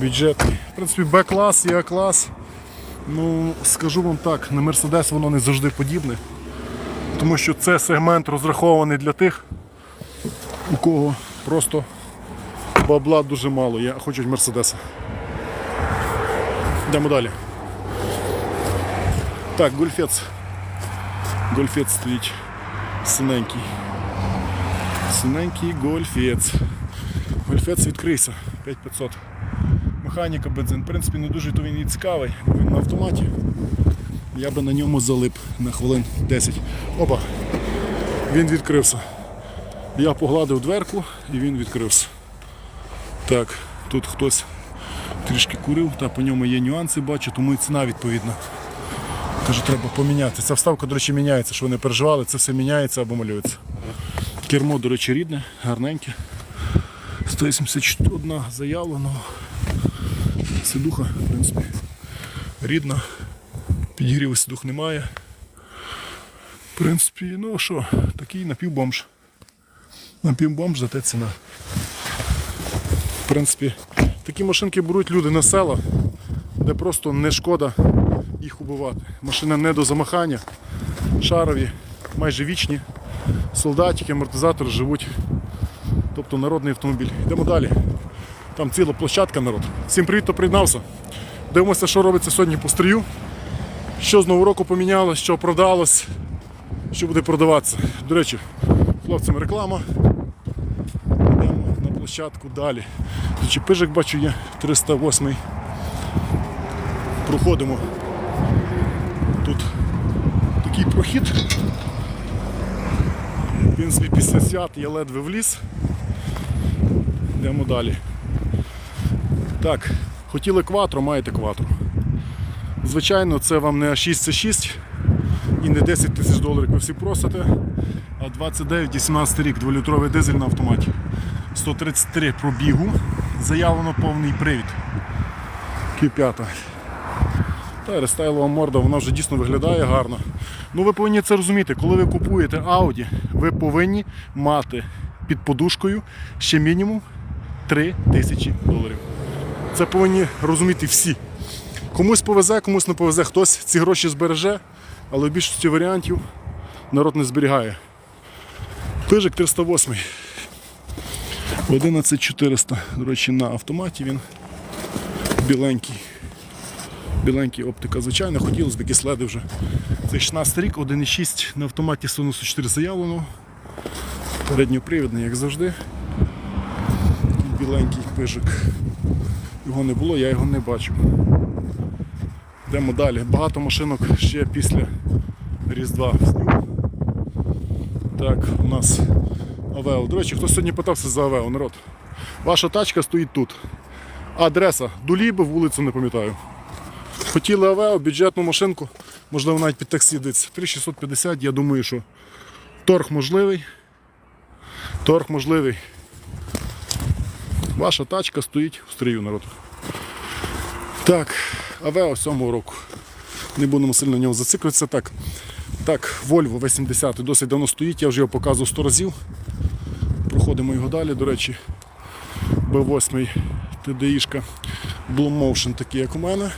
бюджетний. В принципі, Б-клас і А-клас. Ну, скажу вам так, на Мерседес воно не завжди подібне. Тому що це сегмент розрахований для тих, у кого просто бабла дуже мало, я хочуть Мерседеса. Йдемо далі. Так, гольфець. Гольфець стоїть синенький. Синенький гольфець. Гольфець відкрився 5500. Механіка бензин. В принципі, не дуже то він і цікавий, він на автоматі. Я би на ньому залип на хвилин 10. Опа! Він відкрився. Я погладив дверку і він відкрився. Так, тут хтось трішки курив, та по ньому є нюанси, бачу, тому і ціна відповідна. Кажу, треба поміняти. Ця вставка, до речі, міняється, що вони переживали, це все міняється або малюється. Кермо, до речі, рідне, гарненьке. 181 заявлено. Сидуха, в принципі, рідна. Підігріву сидух немає. В принципі, ну що, такий напівбомж. Напівбомж за те ціна. В принципі, такі машинки беруть люди на села, де просто не шкода їх убивати. Машина не до замахання, шарові, майже вічні. Солдатики, амортизатори живуть. Тобто народний автомобіль. Йдемо далі. Там ціла площадка народ. Всім привіт, хто приєднався. Дивимося, що робиться сьогодні по стрію. Що з нового року помінялось, що продалось, що буде продаватися. До речі, хлопцям реклама. Йдемо на площадку далі. До пижик бачу є 308. Проходимо. Тут такий прохід. В принципі, після свят я ледве вліз. Йдемо далі. Так, хотіли кватро, маєте кватро. Звичайно, це вам не А6 це 6 і не 10 тисяч доларів, ви всі просите, а 29 18 рік, 2-літровий дизель на автоматі. 133 пробігу, заявлено повний привід. Q5. Та рестайлова морда, вона вже дійсно виглядає гарно. Ну ви повинні це розуміти, коли ви купуєте Audi, ви повинні мати під подушкою ще мінімум 3 тисячі доларів. Це повинні розуміти всі. Комусь повезе, комусь не повезе, хтось ці гроші збереже, але в більшості варіантів народ не зберігає. Пижик 308. 11400. До речі, на автоматі він біленький. Біленький оптика, звичайно, хотілося б якісь леди вже. Це 16 рік, 1,6 на автоматі 194 заявлено. Передньопривідний, як завжди. Біленький пижик. Його не було, я його не бачив. Йдемо далі. Багато машинок ще після Різдва. Так, у нас Авео. До речі, хто сьогодні питався за Авео, народ. Ваша тачка стоїть тут. Адреса Дуліби, вулицю не пам'ятаю. Хотіли Авео, бюджетну машинку, можливо навіть під таксі диться. 3650, я думаю, що торг можливий. Торг можливий. Ваша тачка стоїть в стрію народ. Так, Авео 7 року. Не будемо сильно на нього зациклюватися. Так, так, Volvo 80 досить давно стоїть, я вже його показував 100 разів. Проходимо його далі, до речі, B8 TDI-шка Bloom Motion такий, як у мене.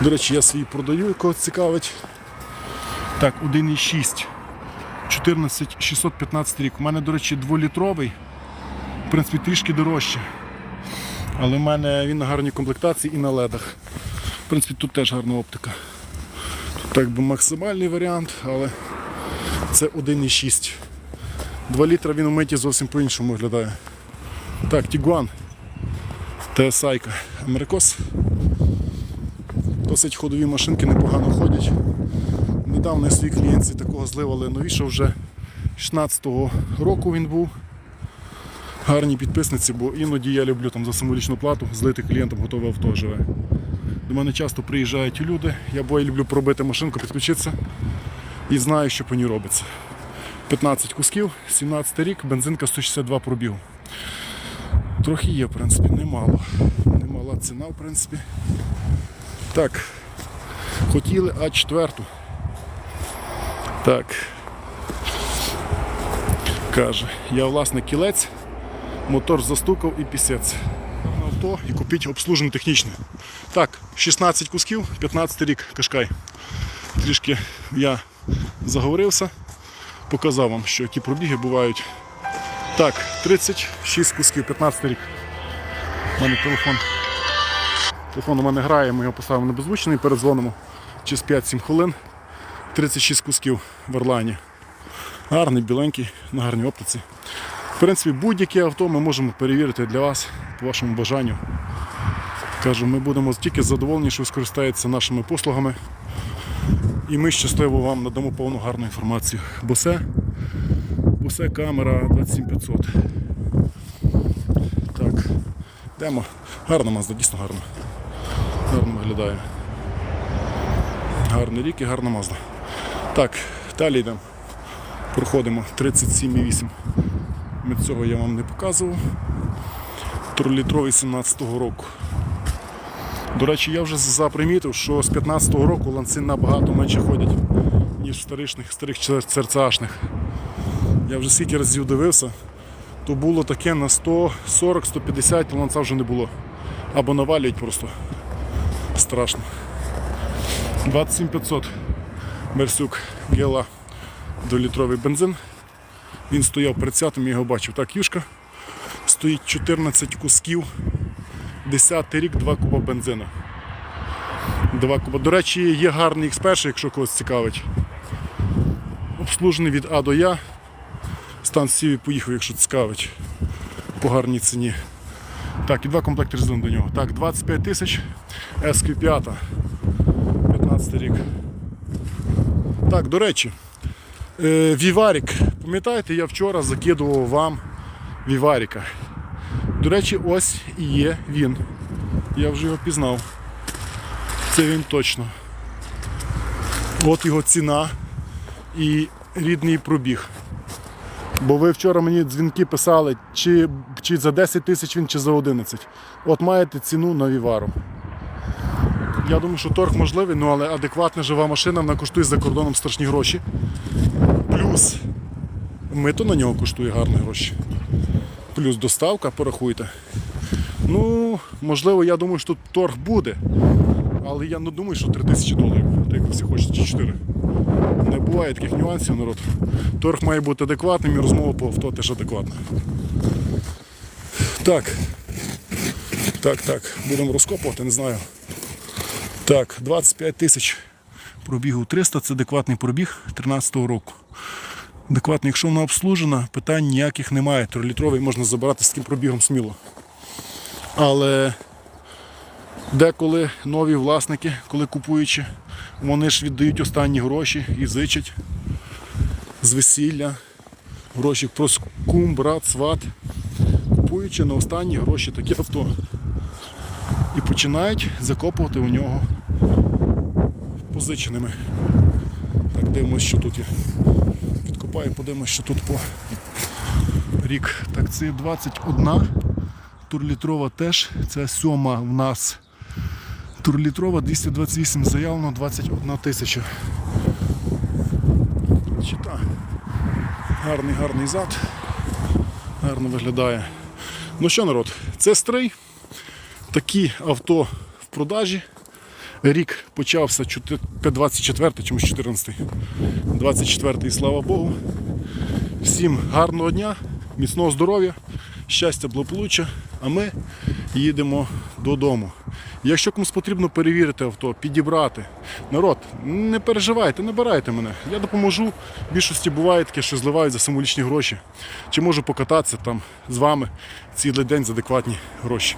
До речі, я свій продаю, якого цікавить. Так, 1,6. 14 615 рік. У мене, до речі, 2-літровий. Принципі, трішки дорожче. Але в мене він на гарній комплектації і на ледах. В принципі, тут теж гарна оптика. Тут так би максимальний варіант, але це 1,6. 2 літра він у миті зовсім по-іншому виглядає. Так, Тігуан. TSI, Америкос. Досить ходові машинки непогано ходять. Недавно я своїй клієнтці такого злив, але новіше вже 16-го року він був. Гарні підписниці, бо іноді я люблю там за самолічну плату злити клієнтам готове авто живе. До мене часто приїжджають люди, я бо я люблю пробити машинку, підключитися і знаю, що по ній робиться. 15 кусків, 17 рік, бензинка 162 пробігу. Трохи є, в принципі, немало. Немала ціна, в принципі. Так, хотіли А4. Так. Каже, я власник кілець, мотор застукав і пісець. авто і купіть обслужене технічне. Так, 16 кусків, 15 рік Кашкай. Трішки я заговорився, показав вам, що які пробіги бувають. Так, 36 кусків, 15 рік. У мене телефон. Телефон у мене грає, ми його поставимо на беззвучний, передзвонимо через 5-7 хвилин. 36 кусків в Орлані. Гарний, біленький, на гарній оптиці. Принципі, будь-яке авто ми можемо перевірити для вас по вашому бажанню. Кажу, ми будемо тільки задоволені, що ви скористаєтеся нашими послугами. І ми щасливо вам надамо повну гарну інформацію. Босе, босе камера 27500. Так, йдемо. Гарна мазда, дійсно гарна. Гарно виглядає. Гарний рік і гарна мазда. Так, далі йдемо. Проходимо 37,8. Ми цього я вам не показував. Трилітровий 17-го року. До речі, я вже запримітив, що з 15-го року ланци набагато менше ходять, ніж старишних, старих церцашних. Я вже скільки разів дивився, то було таке на 140-150 ланца вже не було. Або навалюють просто. Страшно. 27500 Мерсюк Гела 2-літровий бензин. Він стояв перед святом, я його бачив. Так, юшка. Стоїть 14 кусків. 10 рік, 2 куба бензину. 2 куба. До речі, є гарний X1, якщо когось цікавить. Обслужений від А до Я. Стан сіві поїхав, якщо цікавить. По гарній ціні. Так, і два комплекти резин до нього. Так, 25 тисяч SQ5. 15 рік. Так, до речі, е, Віварік. Пам'ятаєте, я вчора закидував вам Віваріка. До речі, ось і є він. Я вже його пізнав. Це він точно. От його ціна і рідний пробіг. Бо ви вчора мені дзвінки писали, чи, чи за 10 тисяч він, чи за 11. От маєте ціну на Вівару. Я думаю, що торг можливий, ну але адекватна жива машина вона коштує за кордоном страшні гроші. Плюс мито на нього коштує гарні гроші. Плюс доставка, порахуйте. Ну, можливо, я думаю, що тут торг буде. Але я не думаю, що 3 тисячі доларів, так як всі хочете, чи 4. Не буває таких нюансів, народ. Торг має бути адекватним і розмова по авто теж адекватна. Так. Так, так, будемо розкопувати, не знаю. Так, 25 тисяч пробігу 300, це адекватний пробіг 13-го року. Адекватний, якщо вона обслужена, питань ніяких немає. Трилітровий можна забирати з таким пробігом сміло. Але деколи нові власники, коли купуючи, вони ж віддають останні гроші і зичать з весілля. Гроші прос кум, брат, сват, купуючи на останні гроші таке авто. І починають закопувати у нього позиченими. Так, дивимося, що тут є. Відкопаю, подивимося, що тут по рік. Так, це 21. Турлітрова теж. Це сьома в нас. Турлітрова 228 заявлено 21 тисяча. Гарний, гарний зад. Гарно виглядає. Ну що, народ, це стрий. Такі авто в продажі. Рік почався 24 чомусь 14 24 слава Богу. Всім гарного дня, міцного здоров'я, щастя, благополуччя, а ми їдемо додому. Якщо комусь потрібно перевірити авто, підібрати, народ, не переживайте, набирайте мене. Я допоможу. Більшості буває таке, що зливають за самолічні гроші. Чи можу покататися там з вами цілий день за адекватні гроші.